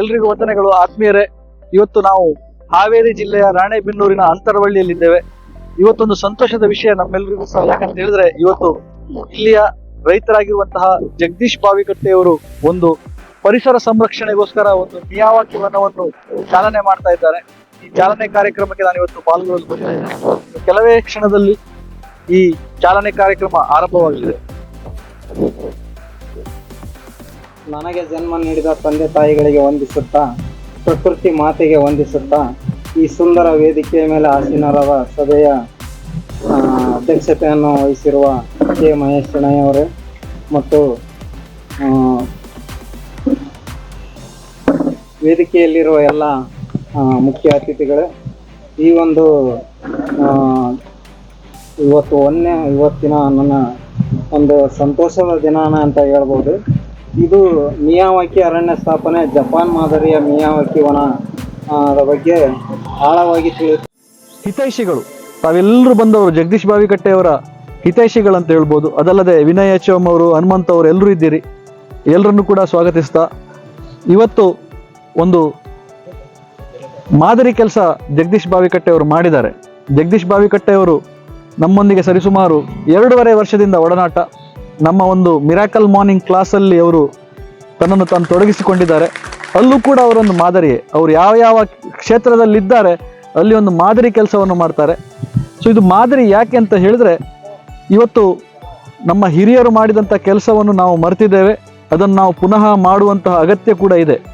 ಎಲ್ರಿಗೂ ವಂದನೆಗಳು. ಆತ್ಮೀಯರೇ, ಇವತ್ತು ನಾವು ಹಾವೇರಿ ಜಿಲ್ಲೆಯ ರಾಣೆಬೆನ್ನೂರಿನ ಅಂತರವಳ್ಳಿಯಲ್ಲಿದ್ದೇವೆ. ಇವತ್ತೊಂದು ಸಂತೋಷದ ವಿಷಯ ನಮ್ಮೆಲ್ಲರಿಗೂ ಸಹ ಯಾಕಂತ ಹೇಳಿದ್ರೆ, ಇವತ್ತು ಇಲ್ಲಿಯ ರೈತರಾಗಿರುವಂತಹ ಜಗದೀಶ್ ಬಾವಿಕಟ್ಟೆಯವರು ಒಂದು ಪರಿಸರ ಸಂರಕ್ಷಣೆಗೋಸ್ಕರ ಒಂದು ಮಿಯಾವಾಕಿ ವನವನ್ನು ಚಾಲನೆ ಮಾಡ್ತಾ ಇದ್ದಾರೆ. ಈ ಚಾಲನೆ ಕಾರ್ಯಕ್ರಮಕ್ಕೆ ನಾನು ಇವತ್ತು ಪಾಲ್ಗೊಳ್ಳಲು ಬಂದಿದ್ದೇನೆ ಕೆಲವೇ ಕ್ಷಣದಲ್ಲಿ ಈ ಚಾಲನೆ ಕಾರ್ಯಕ್ರಮ ಆರಂಭವಾಗಲಿದೆ ನನಗೆ ಜನ್ಮ ನೀಡಿದ ತಂದೆ ತಾಯಿಗಳಿಗೆ ವಂದಿಸುತ್ತಾ, ಪ್ರಕೃತಿ ಮಾತೆಗೆ ವಂದಿಸುತ್ತಾ, ಈ ಸುಂದರ ವೇದಿಕೆಯ ಮೇಲೆ ಆಸೀನರಾದ ಸಭೆಯ ಅಧ್ಯಕ್ಷತೆಯನ್ನು ವಹಿಸಿರುವ ಕೆ ಮಹೇಶ್ ಶೆಣಯ್ಯವರೇ ಮತ್ತು ವೇದಿಕೆಯಲ್ಲಿರುವ ಎಲ್ಲ ಮುಖ್ಯ ಅತಿಥಿಗಳೇ, ಈ ಒಂದು ಇವತ್ತು ಒಂದನೇ ಇವತ್ತಿನ ನನ್ನ ಒಂದು ಸಂತೋಷದ ದಿನಾನ ಅಂತ ಹೇಳ್ಬೋದು. ಇದು ಮಿಯಾವಾಕಿ ಅರಣ್ಯ ಸ್ಥಾಪನೆ, ಜಪಾನ್ ಮಾದರಿಯ ಮಿಯಾವಾಕಿ ವನ ಅದರ ಬಗ್ಗೆ ಆಳವಾಗಿ ತಿಳಿಯುತ್ತೆ. ಹಿತೈಷಿಗಳು ತಾವೆಲ್ಲರೂ ಬಂದವರು, ಜಗದೀಶ್ ಬಾವಿಕಟ್ಟೆಯವರ ಹಿತೈಷಿಗಳು ಅಂತ ಹೇಳ್ಬೋದು. ಅದಲ್ಲದೆ ವಿನಯ ಎಚ್ ಎಂ ಅವರು, ಹನುಮಂತ ಅವರು ಎಲ್ಲರೂ ಇದ್ದೀರಿ. ಎಲ್ಲರನ್ನು ಕೂಡ ಸ್ವಾಗತಿಸ್ತಾ, ಇವತ್ತು ಒಂದು ಮಾದರಿ ಕೆಲಸ ಜಗದೀಶ್ ಬಾವಿಕಟ್ಟೆಯವರು ಮಾಡಿದ್ದಾರೆ. ಜಗದೀಶ್ ಬಾವಿಕಟ್ಟೆಯವರು ನಮ್ಮೊಂದಿಗೆ ಸರಿಸುಮಾರು ಎರಡೂವರೆ ವರ್ಷದಿಂದ ಒಡನಾಟ. ನಮ್ಮ ಒಂದು ಮಿರಾಕಲ್ ಮಾರ್ನಿಂಗ್ ಕ್ಲಾಸಲ್ಲಿ ಅವರು ತನ್ನನ್ನು ತಾನು ತೊಡಗಿಸಿಕೊಂಡಿದ್ದಾರೆ. ಅಲ್ಲೂ ಕೂಡ ಅವರೊಂದು ಮಾದರಿಯೇ. ಅವರು ಯಾವ ಯಾವ ಕ್ಷೇತ್ರದಲ್ಲಿದ್ದಾರೆ, ಅಲ್ಲಿ ಒಂದು ಮಾದರಿ ಕೆಲಸವನ್ನು ಮಾಡ್ತಾರೆ. ಸೊ ಇದು ಮಾದರಿ ಯಾಕೆ ಅಂತ ಹೇಳಿದ್ರೆ, ಇವತ್ತು ನಮ್ಮ ಹಿರಿಯರು ಮಾಡಿದಂಥ ಕೆಲಸವನ್ನು ನಾವು ಮರೆತಿದ್ದೇವೆ. ಅದನ್ನು ನಾವು ಪುನಃ ಮಾಡುವಂತಹ ಅಗತ್ಯ ಕೂಡ ಇದೆ.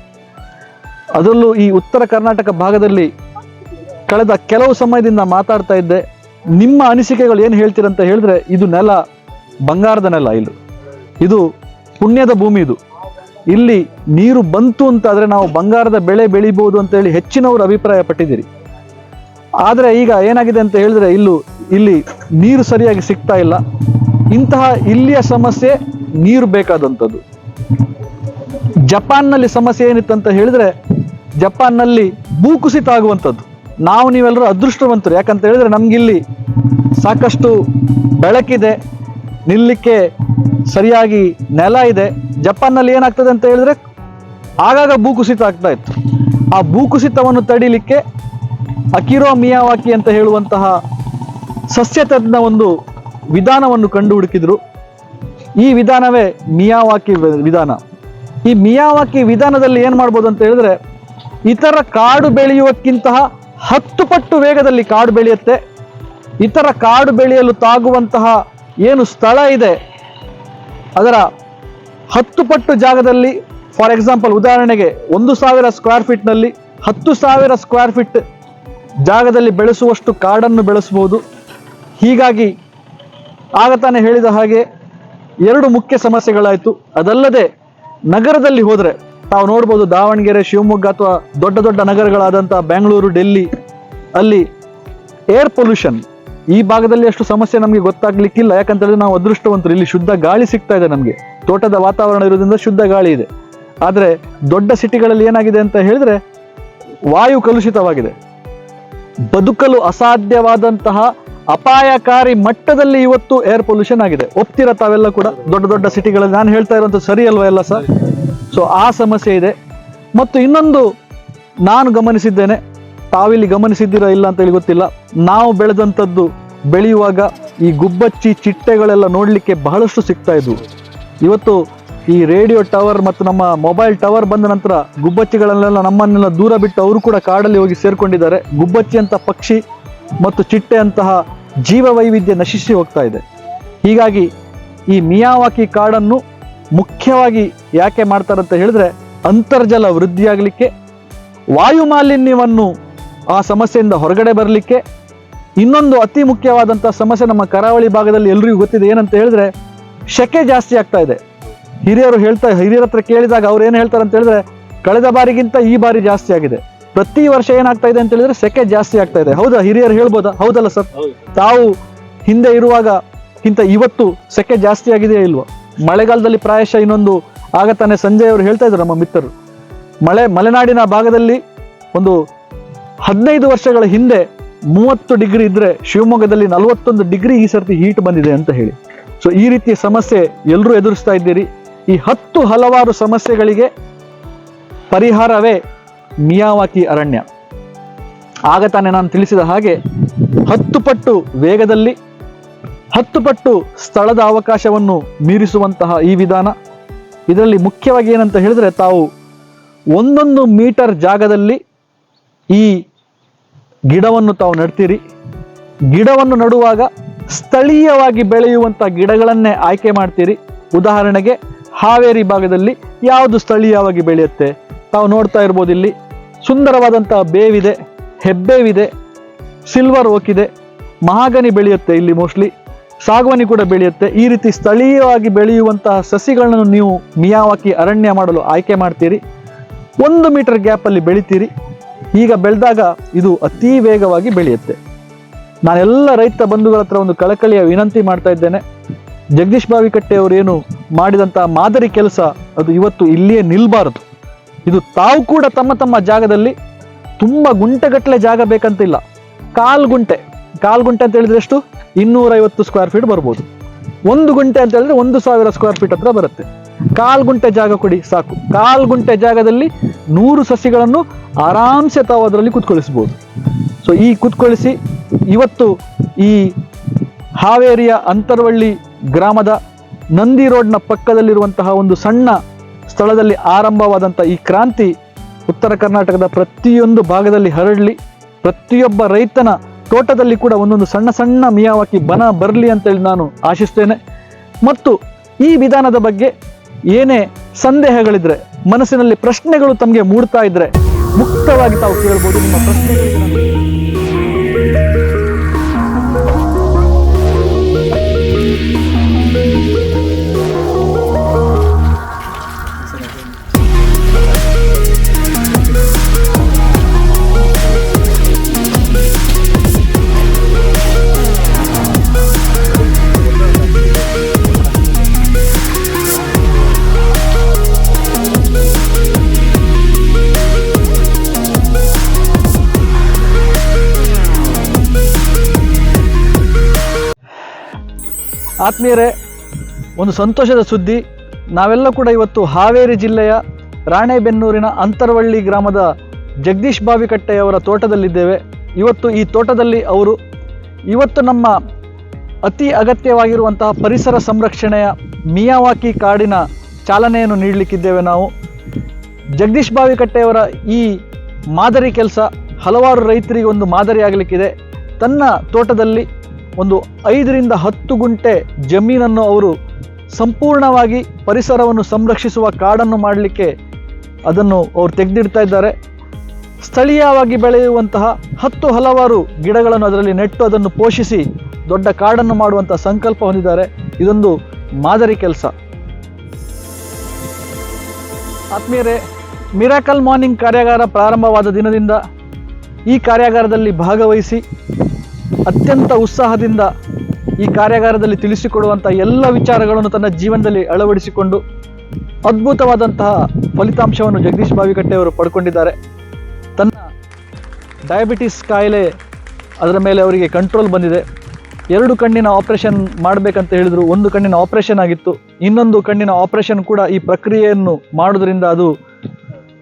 ಅದರಲ್ಲೂ ಈ ಉತ್ತರ ಕರ್ನಾಟಕ ಭಾಗದಲ್ಲಿ ಕಳೆದ ಕೆಲವು ಸಮಯದಿಂದ ಮಾತಾಡ್ತಾ ಇದ್ದೆ, ನಿಮ್ಮ ಅನಿಸಿಕೆಗಳು ಏನು ಹೇಳ್ತೀರಂತ ಹೇಳಿದ್ರೆ ಇದು ನೆಲ, ಬಂಗಾರದ ನೆಲ ಇಲ್ಲಿ. ಇದು ಪುಣ್ಯದ ಭೂಮಿ ಇದು. ಇಲ್ಲಿ ನೀರು ಬಂತು ಅಂತಾದರೆ ನಾವು ಬಂಗಾರದ ಬೆಳೆ ಬೆಳಿಬಹುದು ಅಂತೇಳಿ ಹೆಚ್ಚಿನವರು ಅಭಿಪ್ರಾಯ ಪಟ್ಟಿದ್ದೀರಿ ಆದರೆ ಈಗ ಏನಾಗಿದೆ ಅಂತ ಹೇಳಿದ್ರೆ ಇಲ್ಲೂ, ಇಲ್ಲಿ ನೀರು ಸರಿಯಾಗಿ ಸಿಗ್ತಾ ಇಲ್ಲ. ಇಂತಹ ಇಲ್ಲಿಯ ಸಮಸ್ಯೆ ನೀರು ಬೇಕಾದಂಥದ್ದು. ಜಪಾನ್ನಲ್ಲಿ ಸಮಸ್ಯೆ ಏನಿತ್ತು ಅಂತ ಹೇಳಿದ್ರೆ ಜಪಾನ್ನಲ್ಲಿ ಭೂಕುಸಿತ ಆಗುವಂಥದ್ದು. ನಾವು ನೀವೆಲ್ಲರೂ ಅದೃಷ್ಟವಂತರು. ಯಾಕಂತ ಹೇಳಿದ್ರೆ ನಮಗಿಲ್ಲಿ ಸಾಕಷ್ಟು ಬೆಳಕಿದೆ, ನಿಲ್ಲಕ್ಕೆ ಸರಿಯಾಗಿ ನೆಲ ಇದೆ. ಜಪಾನ್ನಲ್ಲಿ ಏನಾಗ್ತದೆ ಅಂತ ಹೇಳಿದ್ರೆ ಆಗಾಗ ಭೂಕುಸಿತ ಆಗ್ತಾ ಇತ್ತು. ಆ ಭೂಕುಸಿತವನ್ನು ತಡಿಲಿಕ್ಕೆ ಅಕಿರೋ ಮಿಯಾವಾಕಿ ಅಂತ ಹೇಳುವಂತಹ ಸಸ್ಯ ತಜ್ಞ ಒಂದು ವಿಧಾನವನ್ನು ಕಂಡು ಹುಡುಕಿದ್ರು ಈ ವಿಧಾನವೇ ಮಿಯಾವಾಕಿ ವಿಧಾನ. ಈ ಮಿಯಾವಾಕಿ ವಿಧಾನದಲ್ಲಿ ಏನು ಮಾಡ್ಬೋದು ಅಂತ ಹೇಳಿದ್ರೆ, ಇತರ ಕಾಡು ಬೆಳೆಯುವಕ್ಕಿಂತಹ ಹತ್ತು ಪಟ್ಟು ವೇಗದಲ್ಲಿ ಕಾಡು ಬೆಳೆಯುತ್ತೆ. ಇತರ ಕಾಡು ಬೆಳೆಯಲು ತಾಗುವಂತಹ ಏನು ಸ್ಥಳ ಇದೆ, ಅದರ ಹತ್ತು ಪಟ್ಟು ಜಾಗದಲ್ಲಿ, ಫಾರ್ ಎಕ್ಸಾಂಪಲ್ ಉದಾಹರಣೆಗೆ ಒಂದು ಸಾವಿರ ಸ್ಕ್ವೇರ್ ಫೀಟ್ನಲ್ಲಿ ಹತ್ತು ಸಾವಿರ ಸ್ಕ್ವೇರ್ ಫೀಟ್ ಜಾಗದಲ್ಲಿ ಬೆಳೆಸುವಷ್ಟು ಕಾಡನ್ನು ಬೆಳೆಸಬಹುದು ಹೀಗಾಗಿ ಆಗ ತಾನೇ ಹೇಳಿದ ಹಾಗೆ ಎರಡು ಮುಖ್ಯ ಸಮಸ್ಯೆಗಳಾಯಿತು. ಅದಲ್ಲದೆ ನಗರದಲ್ಲಿ ಹೋದರೆ ತಾವು ನೋಡ್ಬೋದು ದಾವಣಗೆರೆ, ಶಿವಮೊಗ್ಗ ಅಥವಾ ದೊಡ್ಡ ದೊಡ್ಡ ನಗರಗಳಾದಂಥ ಬೆಂಗಳೂರು, ಡೆಲ್ಲಿ, ಅಲ್ಲಿ ಏರ್ ಪೊಲ್ಯೂಷನ್ ಈ ಭಾಗದಲ್ಲಿ ಅಷ್ಟು ಸಮಸ್ಯೆ ನಮಗೆ ಗೊತ್ತಾಗ್ಲಿಕ್ಕಿಲ್ಲ. ಯಾಕಂತ ಹೇಳಿದ್ರೆ ನಾವು ಅದೃಷ್ಟವಂತರು. ಇಲ್ಲಿ ಶುದ್ಧ ಗಾಳಿ ಸಿಗ್ತಾ ಇದೆ ನಮಗೆ. ತೋಟದ ವಾತಾವರಣ ಇರೋದ್ರಿಂದ ಶುದ್ಧ ಗಾಳಿ ಇದೆ. ಆದರೆ ದೊಡ್ಡ ಸಿಟಿಗಳಲ್ಲಿ ಏನಾಗಿದೆ ಅಂತ ಹೇಳಿದ್ರೆ ವಾಯು ಕಲುಷಿತವಾಗಿದೆ. ಬದುಕಲು ಅಸಾಧ್ಯವಾದಂತಹ ಅಪಾಯಕಾರಿ ಮಟ್ಟದಲ್ಲಿ ಇವತ್ತು ಏರ್ ಪೊಲ್ಯೂಷನ್ ಆಗಿದೆ. ಒಪ್ತಿರ ತಾವೆಲ್ಲ ಕೂಡ? ದೊಡ್ಡ ದೊಡ್ಡ ಸಿಟಿಗಳಲ್ಲಿ ನಾನು ಹೇಳ್ತಾ ಇರೋಂಥ ಸರಿ ಅಲ್ವಾ ಎಲ್ಲ ಸರ್? ಸೊ ಆ ಸಮಸ್ಯೆ ಇದೆ. ಮತ್ತು ಇನ್ನೊಂದು ನಾನು ಗಮನಿಸಿದ್ದೇನೆ, ತಾವಿಲ್ಲಿ ಗಮನಿಸಿದ್ದೀರಾ ಇಲ್ಲ ಅಂತ ಹೇಳಿ ಗೊತ್ತಿಲ್ಲ. ನಾವು ಬೆಳೆದಂಥದ್ದು ಬೆಳೆಯುವಾಗ ಈ ಗುಬ್ಬಚ್ಚಿ ಚಿಟ್ಟೆಗಳೆಲ್ಲ ನೋಡಲಿಕ್ಕೆ ಬಹಳಷ್ಟು ಸಿಗ್ತಾ ಇದ್ವು. ಇವತ್ತು ಈ ರೇಡಿಯೋ ಟವರ್ ಮತ್ತು ನಮ್ಮ ಮೊಬೈಲ್ ಟವರ್ ಬಂದ ನಂತರ ಗುಬ್ಬಚ್ಚಿಗಳನ್ನೆಲ್ಲ ನಮ್ಮನ್ನೆಲ್ಲ ದೂರ ಬಿಟ್ಟು ಅವರು ಕೂಡ ಕಾಡಲ್ಲಿ ಹೋಗಿ ಸೇರ್ಕೊಂಡಿದ್ದಾರೆ. ಗುಬ್ಬಚ್ಚಿ ಅಂತ ಪಕ್ಷಿ ಮತ್ತು ಚಿಟ್ಟೆ ಅಂತಹ ಜೀವ ವೈವಿಧ್ಯ ನಶಿಸಿ ಹೋಗ್ತಾ ಇದೆ. ಹೀಗಾಗಿ ಈ ಮಿಯಾವಾಕಿ ಕಾಡನ್ನು ಮುಖ್ಯವಾಗಿ ಯಾಕೆ ಮಾಡ್ತಾರೆ ಅಂತ ಹೇಳಿದ್ರೆ ಅಂತರ್ಜಲ ವೃದ್ಧಿಯಾಗಲಿಕ್ಕೆ, ವಾಯು ಮಾಲಿನ್ಯವನ್ನು ಆ ಸಮಸ್ಯೆಯಿಂದ ಹೊರಗಡೆ ಬರಲಿಕ್ಕೆ, ಇನ್ನೊಂದು ಅತಿ ಮುಖ್ಯವಾದಂಥ ಸಮಸ್ಯೆ ನಮ್ಮ ಕರಾವಳಿ ಭಾಗದಲ್ಲಿ ಎಲ್ರಿಗೂ ಗೊತ್ತಿದೆ, ಏನಂತ ಹೇಳಿದ್ರೆ ಶೆಕೆ ಜಾಸ್ತಿ ಆಗ್ತಾ ಇದೆ. ಹಿರಿಯರು ಹೇಳ್ತಾ, ಹಿರಿಯರ ಹತ್ರ ಕೇಳಿದಾಗ ಅವ್ರು ಏನು ಹೇಳ್ತಾರೆ ಅಂತ ಹೇಳಿದ್ರೆ, ಕಳೆದ ಬಾರಿಗಿಂತ ಈ ಬಾರಿ ಜಾಸ್ತಿ ಆಗಿದೆ. ಪ್ರತಿ ವರ್ಷ ಏನಾಗ್ತಾ ಇದೆ ಅಂತ ಹೇಳಿದ್ರೆ ಸೆಕೆ ಜಾಸ್ತಿ ಆಗ್ತಾ ಇದೆ. ಹೌದಾ? ಹಿರಿಯರು ಹೇಳ್ಬೋದಾ? ಹೌದಲ್ಲ ಸರ್? ತಾವು ಹಿಂದೆ ಇರುವಾಗ ಇಂತ ಇವತ್ತು ಸೆಕೆ ಜಾಸ್ತಿ ಆಗಿದೆಯಾ ಇಲ್ವಾ? ಮಳೆಗಾಲದಲ್ಲಿ ಪ್ರಾಯಶಃ ಇನ್ನೊಂದು ಆಗ ತಾನೇ ಸಂಜಯ್ ಅವರು ಹೇಳ್ತಾ ಇದ್ರು ನಮ್ಮ ಮಿತ್ರರು. ಮಳೆ ಮಲೆನಾಡಿನ ಭಾಗದಲ್ಲಿ ಒಂದು ಹದಿನೈದು ವರ್ಷಗಳ ಹಿಂದೆ ಮೂವತ್ತು ಡಿಗ್ರಿ ಇದ್ರೆ ಶಿವಮೊಗ್ಗದಲ್ಲಿ ನಲವತ್ತೊಂದು ಡಿಗ್ರಿ ಈ ಸರ್ತಿ ಹೀಟ್ ಬಂದಿದೆ ಅಂತ ಹೇಳಿ. ಸೊ ಈ ರೀತಿಯ ಸಮಸ್ಯೆ ಎಲ್ಲರೂ ಎದುರಿಸ್ತಾ ಇದ್ದೀರಿ. ಈ ಹತ್ತು ಹಲವಾರು ಸಮಸ್ಯೆಗಳಿಗೆ ಪರಿಹಾರವೇ ಮಿಯಾವಾಕಿ ಅರಣ್ಯ. ಆಗ ತಾನೇ ನಾನು ತಿಳಿಸಿದ ಹಾಗೆ ಹತ್ತು ಪಟ್ಟು ವೇಗದಲ್ಲಿ, ಹತ್ತು ಪಟ್ಟು ಸ್ಥಳದ ಅವಕಾಶವನ್ನು ಮೀರಿಸುವಂತಹ ಈ ವಿಧಾನ. ಇದರಲ್ಲಿ ಮುಖ್ಯವಾಗಿ ಏನಂತ ಹೇಳಿದ್ರೆ ತಾವು ಒಂದೊಂದು ಮೀಟರ್ ಜಾಗದಲ್ಲಿ ಈ ಗಿಡವನ್ನು ತಾವು ನೆಡ್ತೀರಿ. ಗಿಡವನ್ನು ನಡುವಾಗ ಸ್ಥಳೀಯವಾಗಿ ಬೆಳೆಯುವಂಥ ಗಿಡಗಳನ್ನೇ ಆಯ್ಕೆ ಮಾಡ್ತೀರಿ. ಉದಾಹರಣೆಗೆ ಹಾವೇರಿ ಭಾಗದಲ್ಲಿ ಯಾವುದು ಸ್ಥಳೀಯವಾಗಿ ಬೆಳೆಯುತ್ತೆ? ತಾವು ನೋಡ್ತಾ ಇರ್ಬೋದು ಇಲ್ಲಿ ಸುಂದರವಾದಂತಹ ಬೇವಿದೆ, ಹೆಬ್ಬೇವಿದೆ ಸಿಲ್ವರ್ ಓಕ್ ಇದೆ ಮಹಾಗನಿ ಬೆಳೆಯುತ್ತೆ ಇಲ್ಲಿ ಮೋಸ್ಟ್ಲಿ ಸಾಗವಾನಿ ಕೂಡ ಬೆಳೆಯುತ್ತೆ. ಈ ರೀತಿ ಸ್ಥಳೀಯವಾಗಿ ಬೆಳೆಯುವಂತಹ ಸಸಿಗಳನ್ನು ನೀವು ಮಿಯಾವಾಕಿ ಅರಣ್ಯ ಮಾಡಲು ಆಯ್ಕೆ ಮಾಡ್ತೀರಿ. ಒಂದು ಮೀಟರ್ ಗ್ಯಾಪಲ್ಲಿ ಬೆಳಿತೀರಿ. ಈಗ ಬೆಳೆದಾಗ ಇದು ಅತಿ ವೇಗವಾಗಿ ಬೆಳೆಯುತ್ತೆ. ನಾನೆಲ್ಲ ರೈತ ಬಂಧುಗಳ ಹತ್ರ ಒಂದು ಕಳಕಳಿಯ ವಿನಂತಿ ಮಾಡ್ತಾ ಇದ್ದೇನೆ. ಜಗದೀಶ್ ಬಾವಿಕಟ್ಟೆ ಏನು ಮಾಡಿದಂತಹ ಮಾದರಿ ಕೆಲಸ ಅದು ಇವತ್ತು ಇಲ್ಲಿಯೇ ನಿಲ್ಬಾರದು. ಇದು ತಾವು ಕೂಡ ತಮ್ಮ ತಮ್ಮ ಜಾಗದಲ್ಲಿ ತುಂಬ ಗುಂಟೆಗಟ್ಟಲೆ ಜಾಗ ಬೇಕಂತಿಲ್ಲ. ಕಾಲ್ ಗುಂಟೆ ಕಾಲ್ ಗುಂಟೆ ಅಂತ ಹೇಳಿದ್ರೆ ಎಷ್ಟು? ಇನ್ನೂರೈವತ್ತು ಸ್ಕ್ವೇರ್ ಫೀಟ್ ಬರ್ಬೋದು. ಒಂದು ಗುಂಟೆ ಅಂತ ಹೇಳಿದ್ರೆ ಒಂದು ಸಾವಿರ ಸ್ಕ್ವೇರ್ ಫೀಟ್ ಹತ್ರ ಬರುತ್ತೆ. ಕಾಲ್ ಗುಂಟೆ ಜಾಗ ಕೊಡಿ, ಸಾಕು. ಕಾಲ್ ಗುಂಟೆ ಜಾಗದಲ್ಲಿ ನೂರು ಸಸಿಗಳನ್ನು ಆರಾಮ್ಸೆ ತಾವು ಅದರಲ್ಲಿ ಕುತ್ಕೊಳಿಸ್ಬೋದು. ಸೊ ಈ ಕುತ್ಕೊಳಿಸಿ ಇವತ್ತು ಈ ಹಾವೇರಿಯ ಅಂತರ್ವಳ್ಳಿ ಗ್ರಾಮದ ನಂದಿ ರೋಡ್ನ ಪಕ್ಕದಲ್ಲಿರುವಂತಹ ಒಂದು ಸಣ್ಣ ಸ್ಥಳದಲ್ಲಿ ಆರಂಭವಾದಂಥ ಈ ಕ್ರಾಂತಿ ಉತ್ತರ ಕರ್ನಾಟಕದ ಪ್ರತಿಯೊಂದು ಭಾಗದಲ್ಲಿ ಹರಡಲಿ. ಪ್ರತಿಯೊಬ್ಬ ರೈತನ ತೋಟದಲ್ಲಿ ಕೂಡ ಒಂದೊಂದು ಸಣ್ಣ ಸಣ್ಣ ಮಿಯಾವಾಕಿ ಬನ ಬರಲಿ ಅಂತೇಳಿ ನಾನು ಆಶಿಸ್ತೇನೆ. ಮತ್ತು ಈ ವಿಧಾನದ ಬಗ್ಗೆ ಏನೇ ಸಂದೇಹಗಳಿದ್ರೆ, ಮನಸ್ಸಿನಲ್ಲಿ ಪ್ರಶ್ನೆಗಳು ತಮಗೆ ಮೂಡ್ತಾ ಇದ್ರೆ, ಮುಕ್ತವಾಗಿ ತಾವು ಕೇಳ್ಬೋದು. ನಿಮ್ಮ ಪ್ರಶ್ನೆಗಳಿಗೆ ಆತ್ಮೀಯರೇ, ಒಂದು ಸಂತೋಷದ ಸುದ್ದಿ. ನಾವೆಲ್ಲ ಕೂಡ ಇವತ್ತು ಹಾವೇರಿ ಜಿಲ್ಲೆಯ ರಾಣೆಬೆನ್ನೂರಿನ ಅಂತರವಳ್ಳಿ ಗ್ರಾಮದ ಜಗದೀಶ್ ಬಾವಿಕಟ್ಟೆಯವರ ತೋಟದಲ್ಲಿದ್ದೇವೆ. ಇವತ್ತು ಈ ತೋಟದಲ್ಲಿ ಅವರು ಇವತ್ತು ನಮ್ಮ ಅತಿ ಅಗತ್ಯವಾಗಿರುವಂತಹ ಪರಿಸರ ಸಂರಕ್ಷಣೆಯ ಮಿಯಾವಾಕಿ ಕಾಡಿನ ಚಾಲನೆಯನ್ನು ನೀಡಲಿಕ್ಕಿದ್ದೇವೆ ನಾವು. ಜಗದೀಶ್ ಬಾವಿಕಟ್ಟೆಯವರ ಈ ಮಾದರಿ ಕೆಲಸ ಹಲವಾರು ರೈತರಿಗೆ ಒಂದು ಮಾದರಿ ಆಗಲಿಕ್ಕಿದೆ ತನ್ನ ತೋಟದಲ್ಲಿ ಒಂದು ಐದರಿಂದ ಹತ್ತು ಗುಂಟೆ ಜಮೀನನ್ನು ಅವರು ಸಂಪೂರ್ಣವಾಗಿ ಪರಿಸರವನ್ನು ಸಂರಕ್ಷಿಸುವ ಕಾಡನ್ನು ಮಾಡಲಿಕ್ಕೆ ಅದನ್ನು ಅವರು ತೆಗೆದಿಡ್ತಾ ಇದ್ದಾರೆ. ಸ್ಥಳೀಯವಾಗಿ ಬೆಳೆಯುವಂತಹ ಹತ್ತು ಹಲವಾರು ಗಿಡಗಳನ್ನು ಅದರಲ್ಲಿ ನೆಟ್ಟು ಅದನ್ನು ಪೋಷಿಸಿ ದೊಡ್ಡ ಕಾಡನ್ನು ಮಾಡುವಂಥ ಸಂಕಲ್ಪ ಹೊಂದಿದ್ದಾರೆ. ಇದೊಂದು ಮಾದರಿ ಕೆಲಸ. ಆತ್ಮೀಯರೇ, ಮಿರಾಕಲ್ ಮಾರ್ನಿಂಗ್ ಕಾರ್ಯಾಗಾರ ಪ್ರಾರಂಭವಾದ ದಿನದಿಂದ ಈ ಕಾರ್ಯಾಗಾರದಲ್ಲಿ ಭಾಗವಹಿಸಿ ಅತ್ಯಂತ ಉತ್ಸಾಹದಿಂದ ಈ ಕಾರ್ಯಾಗಾರದಲ್ಲಿ ತಿಳಿಸಿಕೊಡುವಂಥ ಎಲ್ಲ ವಿಚಾರಗಳನ್ನು ತನ್ನ ಜೀವನದಲ್ಲಿ ಅಳವಡಿಸಿಕೊಂಡು ಅದ್ಭುತವಾದಂತಹ ಫಲಿತಾಂಶವನ್ನು ಜಗದೀಶ್ ಬಾವಿಕಟ್ಟೆಯವರು ಪಡ್ಕೊಂಡಿದ್ದಾರೆ. ತನ್ನ ಡಯಾಬಿಟಿಸ್ ಕಾಯಿಲೆ ಅದರ ಮೇಲೆ ಅವರಿಗೆ ಕಂಟ್ರೋಲ್ ಬಂದಿದೆ. ಎರಡು ಕಣ್ಣಿನ ಆಪರೇಷನ್ ಮಾಡಬೇಕಂತ ಹೇಳಿದರು, ಒಂದು ಕಣ್ಣಿನ ಆಪರೇಷನ್ ಆಗಿತ್ತು. ಇನ್ನೊಂದು ಕಣ್ಣಿನ ಆಪರೇಷನ್ ಕೂಡ ಈ ಪ್ರಕ್ರಿಯೆಯನ್ನು ಮಾಡೋದ್ರಿಂದ ಅದು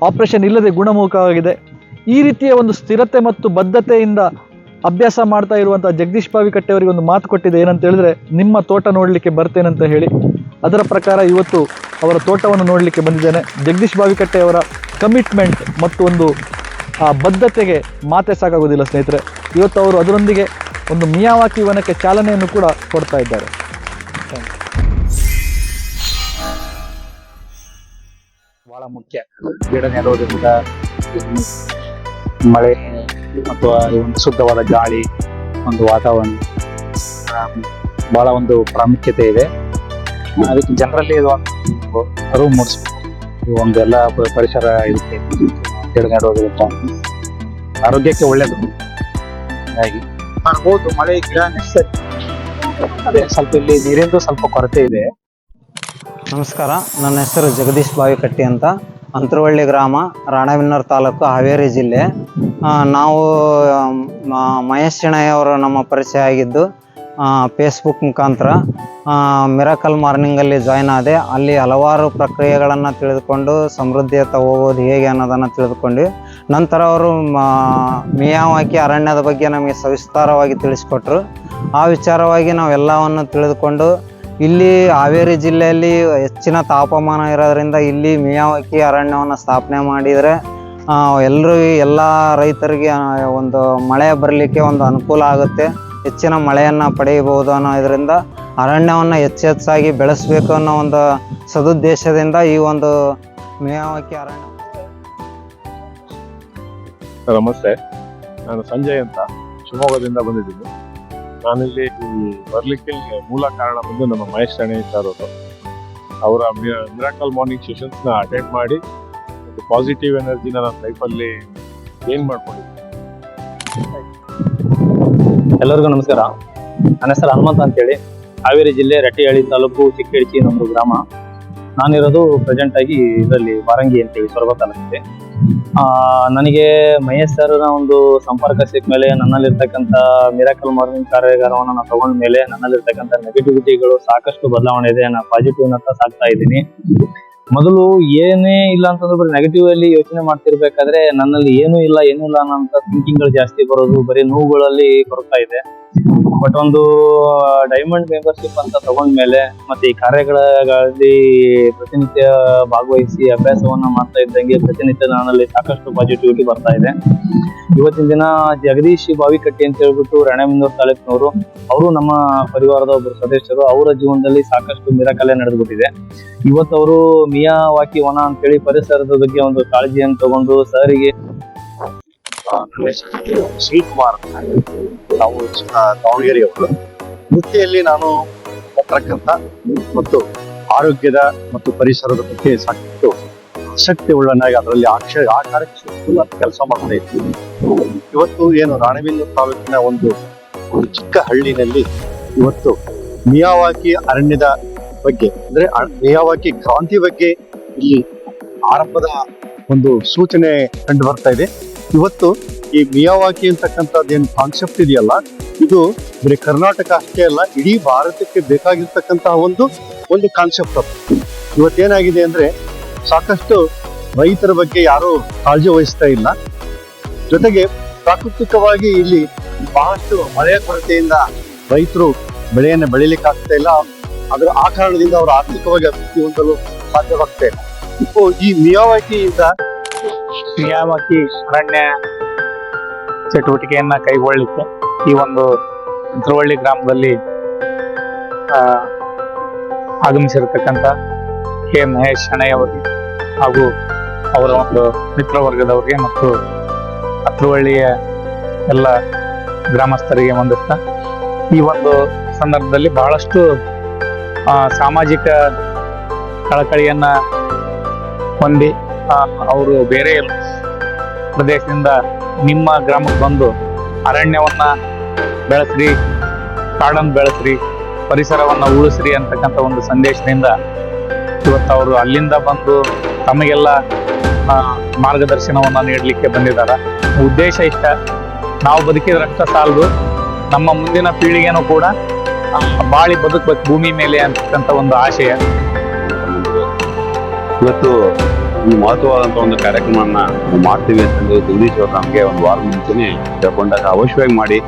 ಆಪರೇಷನ್ ಇಲ್ಲದೆ ಗುಣಮುಖವಾಗಿದೆ. ಈ ರೀತಿಯ ಒಂದು ಸ್ಥಿರತೆ ಮತ್ತು ಬದ್ಧತೆಯಿಂದ ಅಭ್ಯಾಸ ಮಾಡ್ತಾ ಇರುವಂಥ ಜಗದೀಶ್ ಬಾವಿಕಟ್ಟೆ ಅವರಿಗೆ ಒಂದು ಮಾತು ಕೊಟ್ಟಿದೆ, ಏನಂತ ಹೇಳಿದ್ರೆ, ನಿಮ್ಮ ತೋಟ ನೋಡಲಿಕ್ಕೆ ಬರ್ತೇನಂತ ಹೇಳಿ. ಅದರ ಪ್ರಕಾರ ಇವತ್ತು ಅವರ ತೋಟವನ್ನು ನೋಡಲಿಕ್ಕೆ ಬಂದಿದ್ದೇನೆ. ಜಗದೀಶ್ ಬಾವಿಕಟ್ಟೆ ಅವರ ಕಮಿಟ್ಮೆಂಟ್ ಮತ್ತು ಒಂದು, ಆ, ಬದ್ಧತೆಗೆ ಮಾತೆ ಸಾಕಾಗೋದಿಲ್ಲ ಸ್ನೇಹಿತರೆ. ಇವತ್ತು ಅವರು ಅದರೊಂದಿಗೆ ಒಂದು ಮಿಯಾವಾಕಿ ವನಕ್ಕೆ ಚಾಲನೆಯನ್ನು ಕೂಡ ಕೊಡ್ತಾ ಇದ್ದಾರೆ. ಬಹಳ ಮುಖ್ಯ. ಗಿಡ ನೆಡೋದ್ರಿಂದ ಮಳೆ ಮತ್ತು ಈ ಒಂದು ಶುದ್ಧವಾದ ಗಾಳಿ, ಒಂದು ವಾತಾವರಣ, ಬಹಳ ಒಂದು ಪ್ರಾಮುಖ್ಯತೆ ಇದೆ. ಅದಕ್ಕೆ ಜನರಲ್ಲಿ ಇದು ಒಂದು ಅರಿವು ಮೂಡಿಸ್ಬೇಕು. ಒಂದು ಎಲ್ಲ ಪರಿಸರ ಇದಕ್ಕೆ ನೆಡೋದ್ರಿಂದ ಆರೋಗ್ಯಕ್ಕೆ ಒಳ್ಳೇದು. ಹಾಗಾಗಿ ಮಾಡ್ಬೋದು ಮಳೆ, ಗಿಡ ನೆಸರಿ ಅದೇ ಸ್ವಲ್ಪ ಇಲ್ಲಿ ನೀರಿಂದು ಸ್ವಲ್ಪ ಕೊರತೆ ಇದೆ. ನಮಸ್ಕಾರ, ನನ್ನ ಹೆಸರು ಜಗದೀಶ್ ಬಾವಿಕಟ್ಟಿ ಅಂತ. ಅಂತರವಳ್ಳಿ ಗ್ರಾಮ ರಾಣವಿನ್ನರ್ ತಾಲೂಕು ಹಾವೇರಿ ಜಿಲ್ಲೆ. ನಾವು ಮಹೇಶ್ ಶೆಣೈ ಅವರು ನಮ್ಮ ಪರಿಚಯ ಆಗಿದ್ದು ಫೇಸ್ಬುಕ್ ಮುಖಾಂತರ ಮಿರಾಕಲ್ ಮಾರ್ನಿಂಗಲ್ಲಿ ಜಾಯ್ನ್ ಆದೆ. ಅಲ್ಲಿ ಹಲವಾರು ಪ್ರಕ್ರಿಯೆಗಳನ್ನು ತಿಳಿದುಕೊಂಡು, ಸಮೃದ್ಧಿಯತ್ತ ಹೋಗೋದು ಹೇಗೆ ಅನ್ನೋದನ್ನು ತಿಳಿದುಕೊಂಡು, ನಂತರ ಅವರು ಮಿಯಾವಾಕಿ ಅರಣ್ಯದ ಬಗ್ಗೆ ನಮಗೆ ಸವಿಸ್ತಾರವಾಗಿ ತಿಳಿಸ್ಕೊಟ್ರು. ಆ ವಿಚಾರವಾಗಿ ನಾವೆಲ್ಲವನ್ನು ತಿಳಿದುಕೊಂಡು, ಇಲ್ಲಿ ಹಾವೇರಿ ಜಿಲ್ಲೆಯಲ್ಲಿ ಹೆಚ್ಚಿನ ತಾಪಮಾನ ಇರೋದ್ರಿಂದ ಇಲ್ಲಿ ಮಿಯಾವಾಕಿ ಅರಣ್ಯವನ್ನು ಸ್ಥಾಪನೆ ಮಾಡಿದರೆ ಎಲ್ಲರೂ ಎಲ್ಲ ರೈತರಿಗೆ ಒಂದು ಮಳೆ ಬರಲಿಕ್ಕೆ ಒಂದು ಅನುಕೂಲ ಆಗುತ್ತೆ. ಹೆಚ್ಚಿನ ಮಳೆಯನ್ನು ಪಡೆಯಬಹುದು ಅನ್ನೋ ಇದರಿಂದ ಅರಣ್ಯವನ್ನು ಹೆಚ್ಚು ಹೆಚ್ಚಾಗಿ ಬೆಳೆಸಬೇಕು ಅನ್ನೋ ಒಂದು ಸದುದ್ದೇಶದಿಂದ ಈ ಒಂದು ಮೇವಾಕಿ ಅರಣ್ಯ ನಮಸ್ತೆ. ನಾನು ಸಂಜಯ್ ಅಂತ. ಶಿವಮೊಗ್ಗದಿಂದ ಬಂದಿದ್ದೀನಿ. ನಾನಿಲ್ಲಿ ಬರಲಿಕ್ಕೆ ಮೂಲ ಕಾರಣ ಬಂದು ನಮ್ಮ ಮಹೇಶ್ ಶೆಣೈ ಸರ್ ಅವರು ಅವರ ಮಿರಾಕಲ್ ಮಾರ್ನಿಂಗ್ ಸೆಷನ್ಸ್ನ ಅಟೆಂಡ್ ಮಾಡಿ ಒಂದು ಪಾಸಿಟಿವ್ ಎನರ್ಜಿನ ನನ್ನ ಲೈಫಲ್ಲಿ ಗೇನ್ ಮಾಡ್ಕೊಂಡಿದ್ದೀನಿ. ಎಲ್ಲರಿಗೂ ನಮಸ್ಕಾರ. ನನ್ನ ಹೆಸರು ಹನುಮಂತ ಅಂತೇಳಿ. ಹಾವೇರಿ ಜಿಲ್ಲೆ ರಟ್ಟಿಹಳ್ಳಿ ತಾಲೂಕು ಚಿಕ್ಕೇಡ್ಚಿ ನಮ್ಮದು ಗ್ರಾಮ. ನಾನಿರೋದು ಪ್ರೆಸೆಂಟ್ ಆಗಿ ಇದರಲ್ಲಿ ವಾರಂಗಿ ಅಂತೇಳಿ ಸೊರಬ ತಾಲೂಕಿದೆ. ನನಗೆ ಮಹೇಶ್ ಸರ್ನ ಒಂದು ಸಂಪರ್ಕ ಸಿಕ್ಕ ಮೇಲೆ ನನ್ನಲ್ಲಿರ್ತಕ್ಕಂಥ ಮಿರಾಕಲ್ ಮಾರ್ನಿಂಗ್ ಕಾರ್ಯಾಗಾರವನ್ನು ನಾನು ತಗೊಂಡ ಮೇಲೆ ನನ್ನಲ್ಲಿರ್ತಕ್ಕಂಥ ನೆಗೆಟಿವಿಟಿಗಳು ಸಾಕಷ್ಟು ಬದಲಾವಣೆ ಇದೆ. ನಾನು ಪಾಸಿಟಿವ್ ನತ್ತ ಸಾಕ್ತಾ ಇದ್ದೀನಿ. ಮೊದಲು ಏನೇ ಇಲ್ಲ ಅಂತಂದ್ರೆ ನೆಗೆಟಿವ್ ಅಲ್ಲಿ ಯೋಚನೆ ಮಾಡ್ತಿರ್ಬೇಕಾದ್ರೆ ನನ್ನಲ್ಲಿ ಏನೂ ಇಲ್ಲ ಏನೂ ಇಲ್ಲ ಅನ್ನೋಂಥ ಥಿಂಕಿಂಗ್ಗಳು ಜಾಸ್ತಿ ಬರೋದು, ಬರೀ ನೋವುಗಳಲ್ಲಿ ಕೊರತಾ ಇದೆ. ಬಟ್ ಒಂದು ಡೈಮಂಡ್ ಮೆಂಬರ್ಶಿಪ್ ಅಂತ ತಗೊಂಡ್ಮೇಲೆ ಮತ್ತೆ ಈ ಕಾರ್ಯಗಳಲ್ಲಿ ಪ್ರತಿನಿತ್ಯ ಭಾಗವಹಿಸಿ ಅಭ್ಯಾಸವನ್ನ ಮಾಡ್ತಾ ಇದ್ದಂಗೆ ಪ್ರತಿನಿತ್ಯ ನನ್ನಲ್ಲಿ ಸಾಕಷ್ಟು ಪಾಸಿಟಿವಿಟಿ ಬರ್ತಾ ಇದೆ. ಇವತ್ತಿನ ದಿನ ಜಗದೀಶ್ ಬಾವಿಕಟ್ಟಿ ಅಂತ ಹೇಳ್ಬಿಟ್ಟು ರಾಣೆಬೆನ್ನೂರು ತಾಲೂಕಿನವರು, ಅವರು ನಮ್ಮ ಪರಿವಾರದ ಒಬ್ಬರು ಸದಸ್ಯರು, ಅವರ ಜೀವನದಲ್ಲಿ ಸಾಕಷ್ಟು ಮಿರಾಕಲೆ ನಡೆದ್ಬಿಟ್ಟಿದೆ. ಇವತ್ತು ಅವರು ಮಿಯಾವಾಕಿ ವನ ಅಂತೇಳಿ ಪರಿಸರದ ಬಗ್ಗೆ ಒಂದು ಕಾಳಜಿಯನ್ನು ತಗೊಂಡು ಸರಿಗೆ ಶ್ರೀಕುಮಾರ್ ನಾವು ದಾವಣಗೆರೆಯವರು. ವೃತ್ತಿಯಲ್ಲಿ ನಾನು ಪತ್ರಕರ್ತ ಮತ್ತು ಆರೋಗ್ಯದ ಮತ್ತು ಪರಿಸರದ ಬಗ್ಗೆ ಸಾಕಷ್ಟು ಆಸಕ್ತಿ ಉಳ್ಳನಾಗಿ ಅದರಲ್ಲಿ ಆಕ್ಷ ಆ ಕಾರ್ಯಕ್ಷೇತ್ರದಲ್ಲಿ ಕೆಲಸ ಮಾಡ್ತಾ ಇವತ್ತು ಏನು, ರಾಣೆಬೆನ್ನೂರು ತಾಲೂಕಿನ ಒಂದು ಚಿಕ್ಕ ಹಳ್ಳಿನಲ್ಲಿ ಇವತ್ತು ಮಿಯಾವಾಕಿ ಅರಣ್ಯದ ಬಗ್ಗೆ, ಅಂದ್ರೆ ಮಿಯಾವಾಕಿ ಕ್ರಾಂತಿ ಬಗ್ಗೆ ಇಲ್ಲಿ ಆರಂಭದ ಒಂದು ಸೂಚನೆ ಕಂಡು ಬರ್ತಾ ಇದೆ. ಇವತ್ತು ಈ ಮಿಯಾವಾಕಿ ಅಂತಕ್ಕಂಥದ್ದು ಏನು ಕಾನ್ಸೆಪ್ಟ್ ಇದೆಯಲ್ಲ, ಇದು ಬರೀ ಕರ್ನಾಟಕ ಅಷ್ಟೇ ಅಲ್ಲ, ಇಡೀ ಭಾರತಕ್ಕೆ ಬೇಕಾಗಿರ್ತಕ್ಕಂತಹ ಒಂದು ಒಂದು ಕಾನ್ಸೆಪ್ಟ್ ಅದು. ಇವತ್ತೇನಾಗಿದೆ ಅಂದ್ರೆ ಸಾಕಷ್ಟು ರೈತರ ಬಗ್ಗೆ ಯಾರು ಕಾಳಜಿ ವಹಿಸ್ತಾ ಇಲ್ಲ. ಜೊತೆಗೆ ಪ್ರಾಕೃತಿಕವಾಗಿ ಇಲ್ಲಿ ಬಹಳಷ್ಟು ಮಳೆಯ ಕೊರತೆಯಿಂದ ರೈತರು ಬೆಳೆಯನ್ನು ಬೆಳಿಲಿಕ್ಕೆ ಆಗ್ತಾ ಇಲ್ಲ. ಅದರ ಆ ಕಾರಣದಿಂದ ಅವರು ಆರ್ಥಿಕವಾಗಿ ಅಭಿವೃದ್ಧಿ ಹೊಂದಲು ಸಾಧ್ಯವಾಗ್ತದೆ ಇಪ್ಪು, ಈ ಮಿಯಾವಾಕಿಯಿಂದ ಮಿಯಾವಾಕಿ ಅರಣ್ಯ ಚಟುವಟಿಕೆಯನ್ನ ಕೈಗೊಳ್ಳಲಿಕ್ಕೆ ಈ ಒಂದು ಧ್ರುವಳ್ಳಿ ಗ್ರಾಮದಲ್ಲಿ ಆಗಮಿಸಿರತಕ್ಕಂಥ ಕೆ. ಮಹೇಶ್ ಶಣೈ ಅವರಿಗೆ ಹಾಗೂ ಅವರ ಒಂದು ಮಿತ್ರವರ್ಗದವರಿಗೆ ಮತ್ತು ಅತ್ರುವಳ್ಳಿಯ ಎಲ್ಲ ಗ್ರಾಮಸ್ಥರಿಗೆ ಹೊಂದಿಸ್ತಾ ಈ ಒಂದು ಸಂದರ್ಭದಲ್ಲಿ ಬಹಳಷ್ಟು ಸಾಮಾಜಿಕ ಕಳಕಳಿಯನ್ನ ಹೊಂದಿ ಅವರು ಬೇರೆ ಪ್ರದೇಶದಿಂದ ನಿಮ್ಮ ಗ್ರಾಮಕ್ಕೆ ಬಂದು ಅರಣ್ಯವನ್ನ ಬೆಳೆಸ್ರಿ, ಕಾಡನ್ನು ಬೆಳೆಸ್ರಿ, ಪರಿಸರವನ್ನ ಉಳಿಸ್ರಿ ಅಂತಕ್ಕಂಥ ಒಂದು ಸಂದೇಶದಿಂದ ಇವತ್ತು ಅವರು ಅಲ್ಲಿಂದ ಬಂದು ತಮಗೆಲ್ಲ ಮಾರ್ಗದರ್ಶನವನ್ನು ನೀಡಲಿಕ್ಕೆ ಬಂದಿದ್ದಾರೆ. ಉದ್ದೇಶ ಇಷ್ಟ. ನಾವು ರಕ್ತ ಸಾಲದು. ನಮ್ಮ ಮುಂದಿನ ಪೀಳಿಗೆನೂ ಕೂಡ ಬಾಳಿ ಬದುಕಬೇಕು ಭೂಮಿ ಮೇಲೆ ಅಂತಕ್ಕಂಥ ಒಂದು ಆಶಯ. ಇವತ್ತು ಈ ಮಹತ್ವವಾದಂತ ಒಂದು ಕಾರ್ಯಕ್ರಮವನ್ನ ಮಾಡ್ತೀವಿ ಅಂತಂದ್ರೆ ಜಗದೀಶ್ ಅವರು ನಮಗೆ ಒಂದು ವಾರ ಮುಂಚೆನೆ ತಗೊಂಡಾಗ ಅವಶ್ಯವಾಗಿ ಮಾಡಿ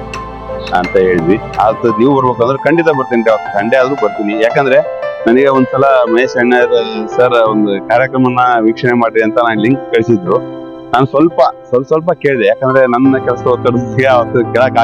ಅಂತ ಹೇಳಿದ್ವಿ. ಅದು ನೀವು ಬರ್ಬೇಕಂದ್ರೆ ಖಂಡಿತ ಬರ್ತೀನಿ ಅವತ್ತು ಸಂಡೇ ಆದ್ರೂ ಬರ್ತೀನಿ. ಯಾಕಂದ್ರೆ ನನಗೆ ಒಂದ್ಸಲ ಮಹೇಶ್ ಅಣ್ಣ ಸರ್ ಒಂದು ಕಾರ್ಯಕ್ರಮನ ವೀಕ್ಷಣೆ ಮಾಡ್ರಿ ಅಂತ ನಾನು ಲಿಂಕ್ ಕಳಿಸಿದ್ರು. ನಾನು ಸ್ವಲ್ಪ ಸ್ವಲ್ಪ ಸ್ವಲ್ಪ ಕೇಳಿದೆ. ಯಾಕಂದ್ರೆ ನನ್ನ ಕೆಲಸ ಒತ್ತಡಿಸಿ ಅವತ್ತು ಕೇಳಕ್